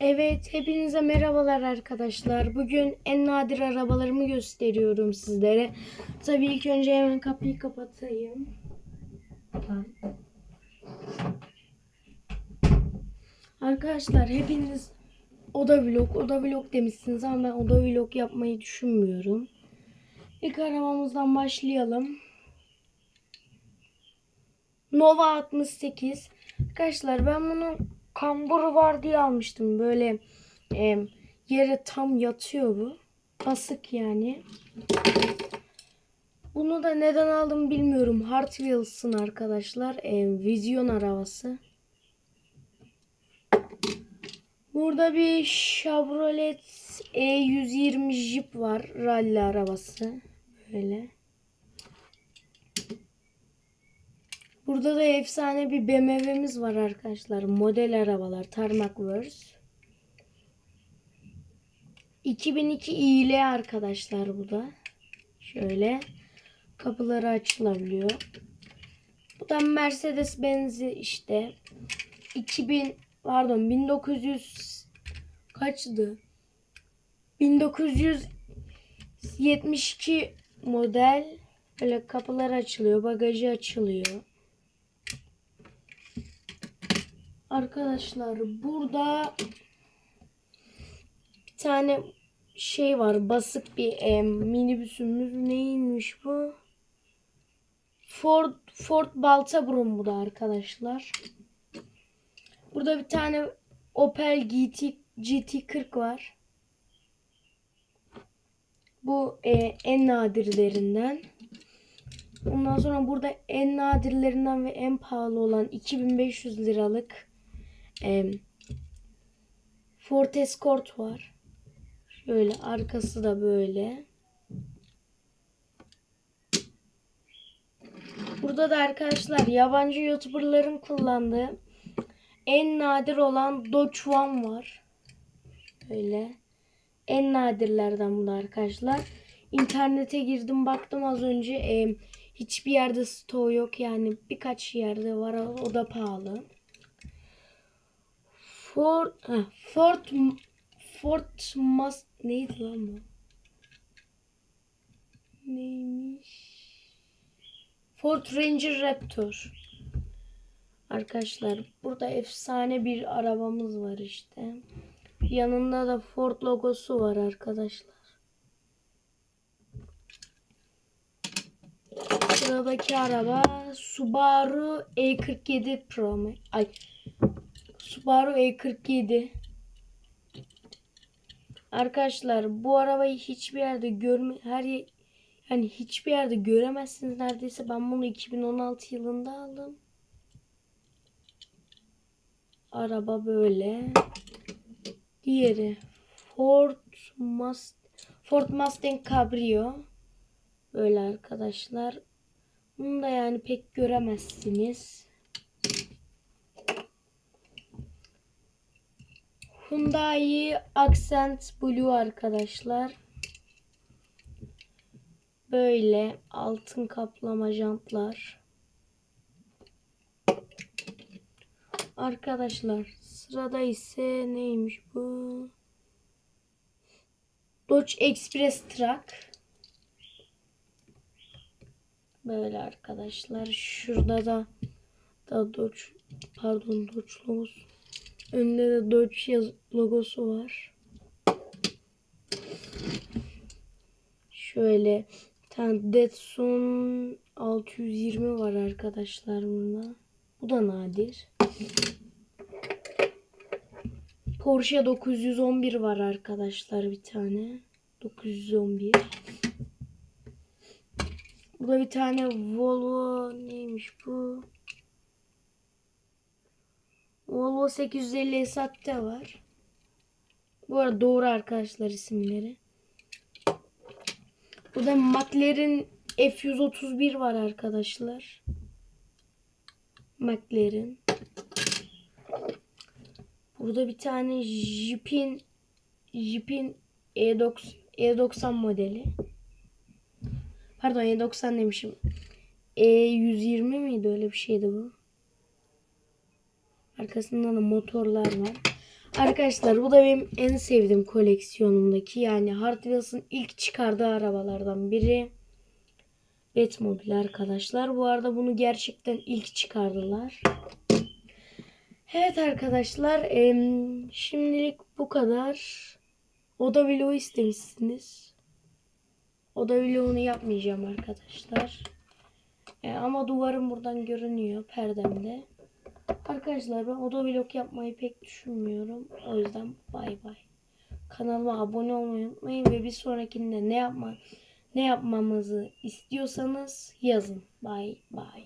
Evet, hepinize merhabalar arkadaşlar. Bugün en nadir arabalarımı gösteriyorum sizlere. Tabii ilk önce hemen kapıyı kapatayım. Arkadaşlar hepiniz oda vlog, oda vlog demişsiniz ama ben oda vlog yapmayı düşünmüyorum. İlk arabamızdan başlayalım. Nova 68. Arkadaşlar ben bunu kamburu var diye almıştım. Böyle e, yere tam yatıyor bu. Basık yani. Bunu da neden aldım bilmiyorum. Hot Wheels'ın arkadaşlar. E, vizyon arabası. Burada bir Chevrolet E120 Jeep var. Rally arabası. Böyle. Burada da efsane bir BMW'miz var arkadaşlar. Model arabalar. Tarmac Wars. 2002 iyile arkadaşlar bu da. Şöyle. Kapıları açılabiliyor. Bu da Mercedes Benz'i işte. 2000 pardon 1900 kaçtı? 1972 model. Böyle kapılar açılıyor. Bagajı açılıyor. Arkadaşlar burada bir tane şey var. Basık bir e, minibüsümüz. Neymiş bu? Ford Ford Baltaburun bu da arkadaşlar. Burada bir tane Opel GT GT40 var. Bu e, en nadirlerinden. Ondan sonra burada en nadirlerinden ve en pahalı olan 2500 liralık e, Ford Escort var. Şöyle arkası da böyle. Burada da arkadaşlar yabancı YouTuber'ların kullandığı en nadir olan Dodge One var. Böyle. En nadirlerden bu da arkadaşlar. İnternete girdim baktım az önce. E, hiçbir yerde stoğu yok. Yani birkaç yerde var. O da pahalı. Ford, ha, Ford, Ford Must, neydi lan bu? Neymiş? Ford Ranger Raptor. Arkadaşlar burada efsane bir arabamız var işte. Yanında da Ford logosu var arkadaşlar. Sıradaki araba Subaru E47 Pro? Ay Subaru E47. Arkadaşlar bu arabayı hiçbir yerde görme her ye- yani hiçbir yerde göremezsiniz neredeyse. Ben bunu 2016 yılında aldım. Araba böyle. Diğeri Ford Must Ford Mustang Cabrio. Böyle arkadaşlar. Bunu da yani pek göremezsiniz. Hyundai Accent Blue arkadaşlar. Böyle altın kaplama jantlar. Arkadaşlar sırada ise neymiş bu? Dodge Express Truck. Böyle arkadaşlar. Şurada da da Dodge pardon Dodge logosu. Önünde de Dodge yaz logosu var. Şöyle tane Datsun 620 var arkadaşlar burada. Bu da nadir. Porsche 911 var arkadaşlar bir tane. 911. Burada bir tane Volvo neymiş bu? Volvo 850 Esat'ta var. Bu arada doğru arkadaşlar isimleri. Burada McLaren F131 var arkadaşlar. McLaren. Burada bir tane Jeep'in Jeep'in E90 E90 modeli. Pardon E90 demişim. E120 miydi öyle bir şeydi bu. Arkasında da motorlar var. Arkadaşlar bu da benim en sevdiğim koleksiyonumdaki yani Hot Wheels'ın ilk çıkardığı arabalardan biri. Batmobile arkadaşlar. Bu arada bunu gerçekten ilk çıkardılar. Evet arkadaşlar şimdilik bu kadar. Oda vlogu istemişsiniz. Oda vlogunu yapmayacağım arkadaşlar. E, ama duvarım buradan görünüyor perdemde. Arkadaşlar ben oda vlog yapmayı pek düşünmüyorum. O yüzden bay bay. Kanalıma abone olmayı unutmayın ve bir sonrakinde ne yapma ne yapmamızı istiyorsanız yazın. Bay bay.